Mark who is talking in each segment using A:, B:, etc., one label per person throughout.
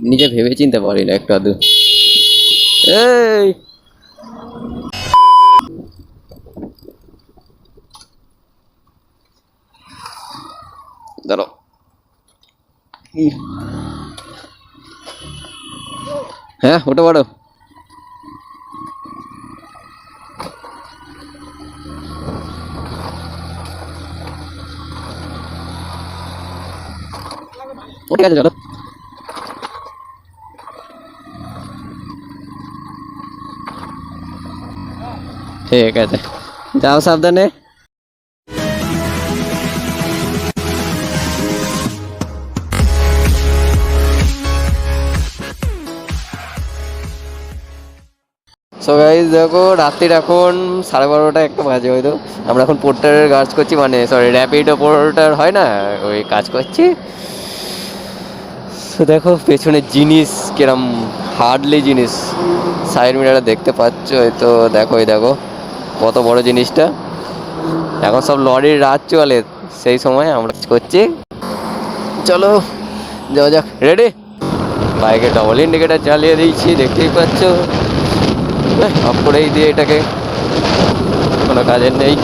A: নিজে ভেবে চিনতে পারি না একটু আধু এই! দাঁড়াও। হ্যাঁ ওটা পারো ও ঠিক আছে চলো ঠিক আছে। যাও সাবধানে। দেখো, রাত্রির এখন সাড়ে বারোটা একটা বাজে হয়তো। আমরা এখন পোর্টারের কাজ করছি মানে সরি র্যাপিডো পোর্টার হয় না, ওই কাজ করছি। তো দেখো, পেছনের জিনিস কিরম হার্ডলি জিনিস। সাইড মিরারে দেখতে পাচ্ছ হয়তো দেখো এই দেখো। কত বড় জিনিসটা? এখন সব লরির রাত চলে, সেই সময় আমরা করছি। চলো, যাওয়া যাক। রেডি বাইকে ডবল ইন্ডিকেটার চালিয়ে দিয়েছি, দেখতেই পাচ্ছ। অফ করেই দিয়ে এটাকে। কোনো কাজের নেই।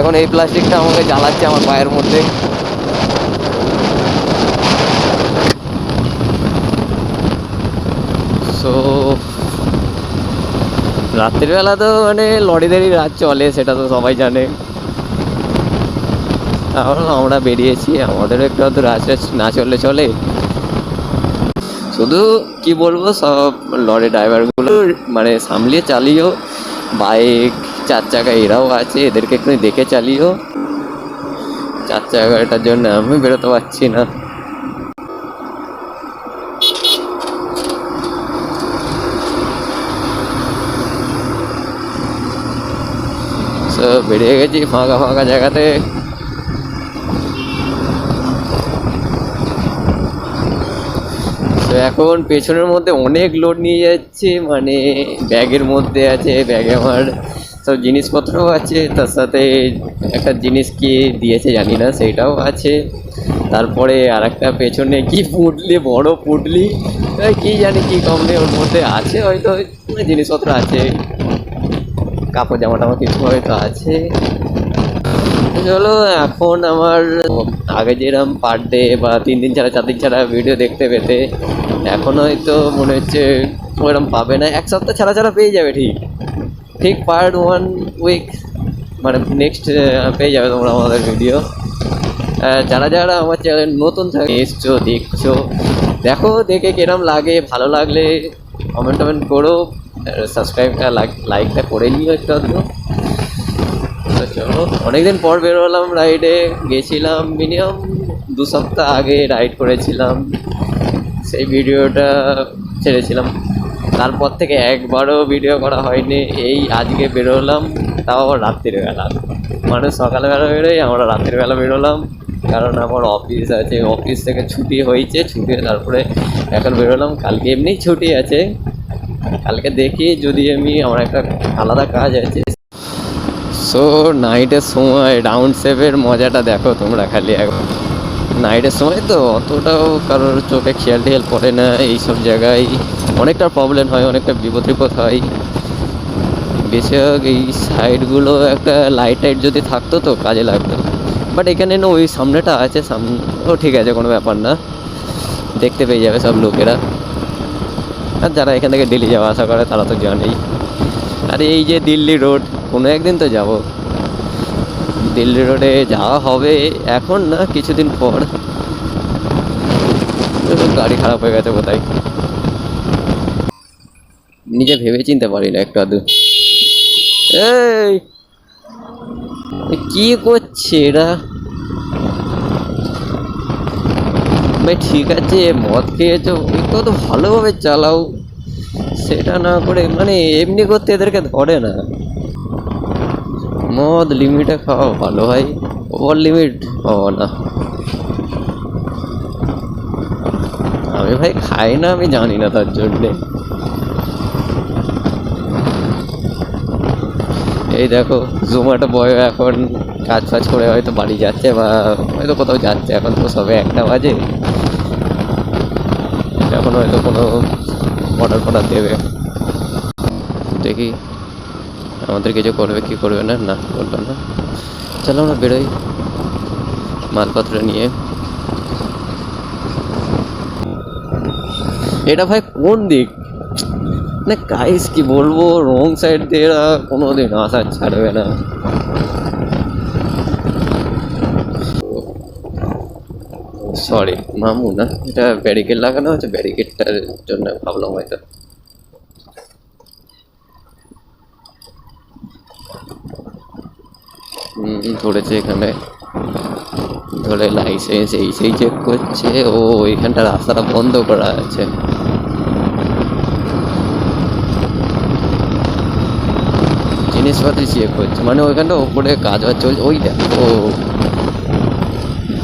A: এখন এই প্লাস্টিকটা আমাকে জ্বালাচ্ছে আমার পায়ের মধ্যে সো রাত্রিবেলা তো মানে লরিদেরই রাত চলে, সেটা তো সবাই জানে। আমরা বেরিয়েছি, আমাদেরও একটু রাত রাত না চললে চলে। শুধু কি বলব, সব লরি ড্রাইভারগুলো মানে সামলিয়ে চালিও, বাইক, চার চাকা এরাও আছে, এদেরকে একটু দেখে চালিও। চার চাকাটার জন্য আমি বেরোতে পারছি না। So, বেরিয়ে গেছি ফাঁকা ফাঁকা জায়গাতে। তো এখন পেছনের মধ্যে অনেক লোড নিয়ে যাচ্ছে মানে ব্যাগের মধ্যে আছে ব্যাগে আমার সব জিনিসপত্রও আছে তার সাথে একটা জিনিস কি দিয়েছে জানি না সেটাও আছে। তারপরে আর একটা পেছনে কি পুটলি বড় পুটলি কি জানি কি কমনে ওর মধ্যে আছে হয়তো জিনিসপত্র আছে। কাপড় জামা টামা কিছু হয়তো আছে চলো এখন আমার আগে যেরকম পার ডে বা তিন দিন ছাড়া, চার দিন ছাড়া ভিডিও দেখতে পেতে, এখন হয়তো মনে হচ্ছে ওরকম পাবে না। এক সপ্তাহ ছাড়া ছাড়া পেয়ে যাবে ঠিক। ঠিক পার ওয়ান উইক মানে নেক্সট পেয়ে যাবে তোমরা আমাদের ভিডিও যারা যারা আমার চ্যানেল নতুন থাকে, এসছো, দেখছ, দেখো, দেখে কিরম লাগে, ভালো লাগলে কমেন্ট টমেন্ট করো। সাবস্ক্রাইবটা লাইক লাইকটা করে নিও একটু আধটু। চলো, অনেকদিন পর বেরোলাম রাইডে গেছিলাম মিনিমাম দু সপ্তাহ আগে রাইড করেছিলাম। সেই ভিডিওটা ছেড়েছিলাম। তারপর থেকে একবারও ভিডিও করা হয়নি। এই আজকে বেরোলাম তাও আবার রাত্রিবেলা মানে সকালবেলা বেরোই, আমরা রাত্রিবেলা বেরোলাম কারণ আমার অফিস আছে অফিস থেকে ছুটি হয়েছে ছুটি তারপরে এখন বেরোলাম কালকে এমনিই ছুটি আছে। কালকে দেখি যদি আমি আমার একটা আলাদা কাজ আছে। সো নাইটের সময় রাউন্ড শেপের মজাটা দেখো তোমরা খালি এখন। নাইটের সময় তো অতটাও কারোর চোখে খেয়াল টেয়াল পড়ে না, এইসব জায়গায় অনেকটা প্রবলেম হয়, অনেকটা বিপদ টিপদ হয়। বেশিরভাগ এই সাইডগুলো একটা লাইট টাইট যদি থাকতো তো কাজে লাগতো। বাট এখানে না, ওই সামনেটা আছে সামনে ও ঠিক আছে, কোনো ব্যাপার না। দেখতে পেয়ে যাবে সব লোকেরা। আর যারা এখান থেকে দিল্লি যাওয়া আসা করে, তারা তো জানেই। আর এই যে দিল্লি রোড, কোনো একদিন তো যাব। দিল্লি রোডে যাওয়া হবে এখন না কিছুদিন পর। গাড়ি খারাপ হয়ে গেছে কোথায়। নিজে ভেবে চিনতে পারি না একটু আধু এই কি করছে এরা? ভাই, ঠিক আছে, মদ খেয়েছো একটু তো ভালোভাবে চালাও। সেটা না করে মানে এমনি করতে এদেরকে ধরে না। মদ লিমিটে খাওয়া ভালো হয় ওভার লিমিট ও না। আমি ভাই খাই না, আমি জানি না তার জন্যে। এই দেখো জোম্যাটো বয় এখন কাজ ফাজ করে হয়তো বাড়ি যাচ্ছে বা হয়তো কোথাও যাচ্ছে, এখন তো সবে একটা বাজে। এখন হয়তো কোনো অর্ডার ফর্ডার দেবে। দেখি আমাদের কিছু করবে, কি করবে না না বলল না। চলো আমরা বেরোই মালপত্র নিয়ে। এটা ভাই কোন দিক? না গাইস কি বলব? রং সাইড দিয়ে এরা কোনোদিন আসা ছাড়বে না। সরি মামু না? এটা ব্যারিকেড লাগানো আছে ব্যারিকেডটার জন্য ভাবলাম হয়তো। ধরেছে এখানে। ধরে লাইসেন্স এই সেই চেক করছে, ও এখানটা রাস্তাটা বন্ধ করা আছে। জিনিসপাতি চেক করছে মানে ওইখানটা ওপরে কাজ বাজ চলছে, ওই দেখো।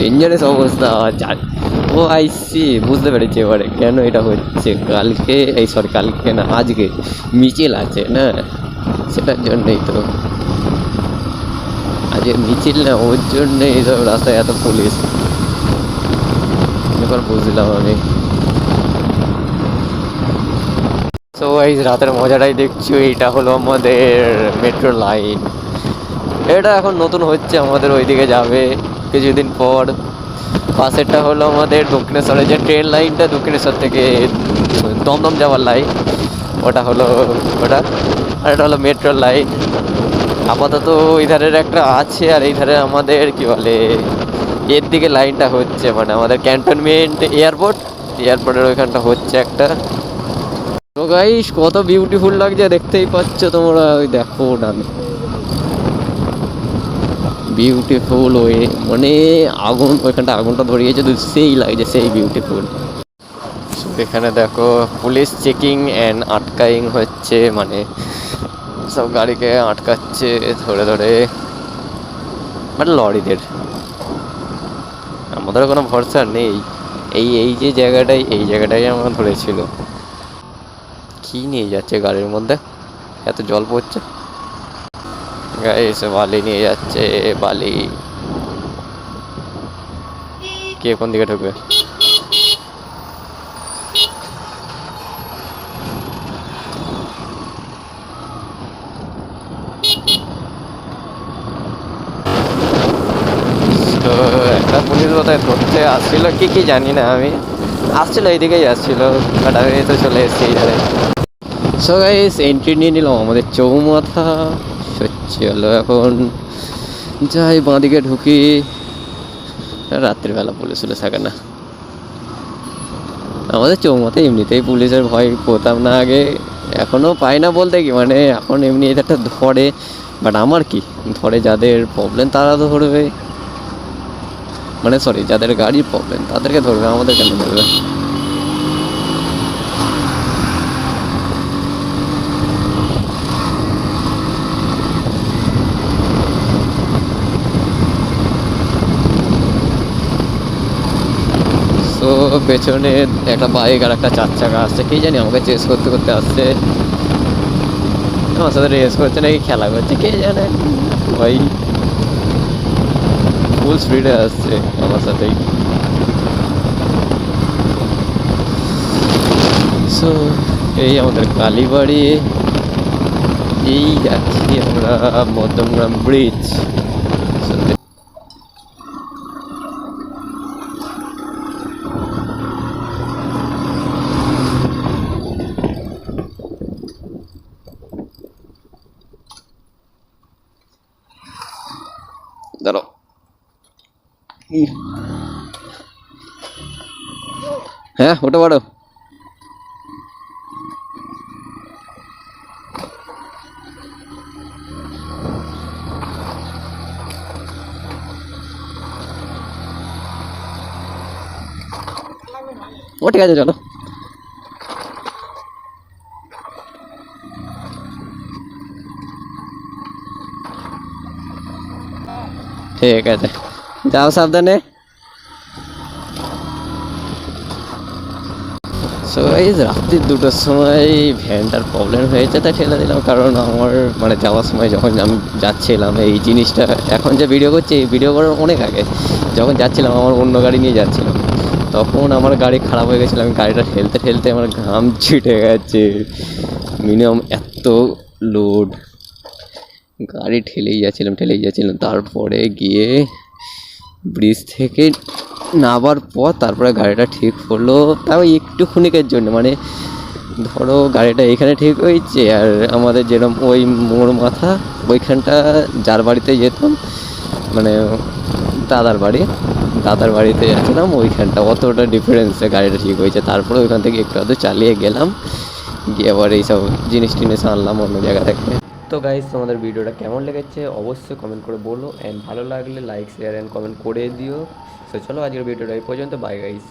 A: ডেঞ্জারাস অবস্থা, যা- ও আইসি বুঝতে পেরেছি এবারে কেন এটা হচ্ছে। কালকে, এই সরি কালকে না, আজকে মিছিল আছে, না? সেটার জন্যই তো। আজকে মিছিল না, ওর জন্য এইসব রাস্তায় এত পুলিশ। এবার বুঝলাম আমি। তো এই রাতের মজাটাই দেখছি, এইটা হলো আমাদের মেট্রো লাইন এটা এখন নতুন হচ্ছে, আমাদের ওইদিকে যাবে কিছুদিন পর। পাশেরটা হলো আমাদের দক্ষিণেশ্বরের যে ট্রেন লাইনটা দক্ষিণেশ্বর থেকে দমদম যাওয়ার লাইন ওটা হলো ওটা, আর এটা হলো মেট্রো লাইন আপাতত ওই ধারের একটা আছে, আর এই ধারে আমাদের কি বলে, এর দিকে লাইনটা হচ্ছে মানে আমাদের ক্যান্টনমেন্ট এয়ারপোর্ট এয়ারপোর্টের ওইখানটা হচ্ছে একটা। তো গাইস কত বিউটিফুল লাগছে, দেখতেই পাচ্ছ তোমরা, ওই দেখো না বিউটিফুল ওয়ে মানে আগুন, ওইখানটা আগুনটা ধরিয়েছে, তো সেই লাগছে, সেই বিউটিফুল এখানে দেখো পুলিশ চেকিং অ্যান্ড আটকাইং হচ্ছে মানে সব গাড়িকে আটকাচ্ছে, ধরে ধরে। মানে লরিদের। আমাদের কোনো ভরসা নেই। এই এই যে জায়গাটাই, এই জায়গাটাই আমার ধরেছিল। কি নিয়ে যাচ্ছে গাড়ির মধ্যে? এত জল পড়ছে? গাইস বালি নিয়ে যাচ্ছে, বালি। কে কোন দিকে ঢুকবে? একটা পুলিশ বোধহয় ধরতে আসছিল, কি কি জানি না আমি। আসছিল, এইদিকেই আসছিল বাট আমি তো চলে এসেছি সো গাইস এন্ট্রি নিয়ে নিলাম আমাদের চৌমাথা। চলো এখন যাই বাঁদিকে ঢুকি। রাত্রিবেলা পুলিশ পুলিশ থাকে না। আমাদের চৌমাথায় এমনিতেই পুলিশের ভয় পেতাম না আগে। এখনও পাই না বলতে কি মানে এখন এমনি এটা ধরে। বাট আমার কি? ধরে যাদের প্রবলেম তারা ধরবে। মানে সরি যাদের গাড়ির প্রবলেম তাদেরকে ধরবে আমাদের কেন ধরবে তো পেছনে একটা বাইক আর একটা চার চাকা আসছে। কি জানি আমাকে চেস করতে করতে আসছে। আমার সাথে রেস করছে নাকি খেলা করছে, কে জানে? ভাই ফুল স্পিডে আসছে আমার সাথেই। সো এই আমাদের কালীবাড়ি, এই যাচ্ছি আমরা মধ্যমগ্রাম ব্রিজ দাঁড়াও হ্যাঁ ওটা পারো ও ঠিক আছে চলো ঠিক আছে। যাও সাবধানে। সো এই রাত্রি দুটোর সময় ভ্যানটার প্রবলেম হয়েছে তাই ঠেলে দিলাম। কারণ আমার মানে যাওয়ার সময় যখন আমি যাচ্ছিলাম, এই জিনিসটা, এখন যে ভিডিও করছি, এই ভিডিও করার অনেক আগে। যখন যাচ্ছিলাম, আমার অন্য গাড়ি নিয়ে যাচ্ছিলাম। তখন আমার গাড়ি খারাপ হয়ে গেছিল, আমি গাড়িটা ঠেলতে ঠেলতে আমার ঘাম ছিটে গেছে। মিনিমাম এত লোড গাড়ি ঠেলেই যাচ্ছিলাম ঠেলেই যাচ্ছিলাম। তারপরে গিয়ে ব্রিজ থেকে নামার পর তারপরে গাড়িটা ঠিক হলো। তাও একটু ক্ষণিকের জন্য মানে ধরো গাড়িটা এখানে ঠিক হয়েছে আর আমাদের যেরকম ওই মোড় মাথা, ওইখানটা যার বাড়িতে যেতাম মানে দাদার বাড়ি, দাদার বাড়িতে যাচ্ছিলাম, ওইখানটা অতটা ডিফারেন্সে গাড়িটা ঠিক হয়েছে। তারপরে ওইখান থেকে একটু আধটু চালিয়ে গেলাম, গিয়ে আবার এইসব জিনিস টিনিস আনলাম অন্য জায়গা থেকে। তো গাইজ তোমাদের ভিডিওটা কেমন লেগেছে অবশ্যই কমেন্ট করে বলো অ্যান্ড ভালো লাগলে লাইক শেয়ার অ্যান্ড কমেন্ট করে দিও। তো চলো আজকের ভিডিওটা এই পর্যন্ত বাই গাইজ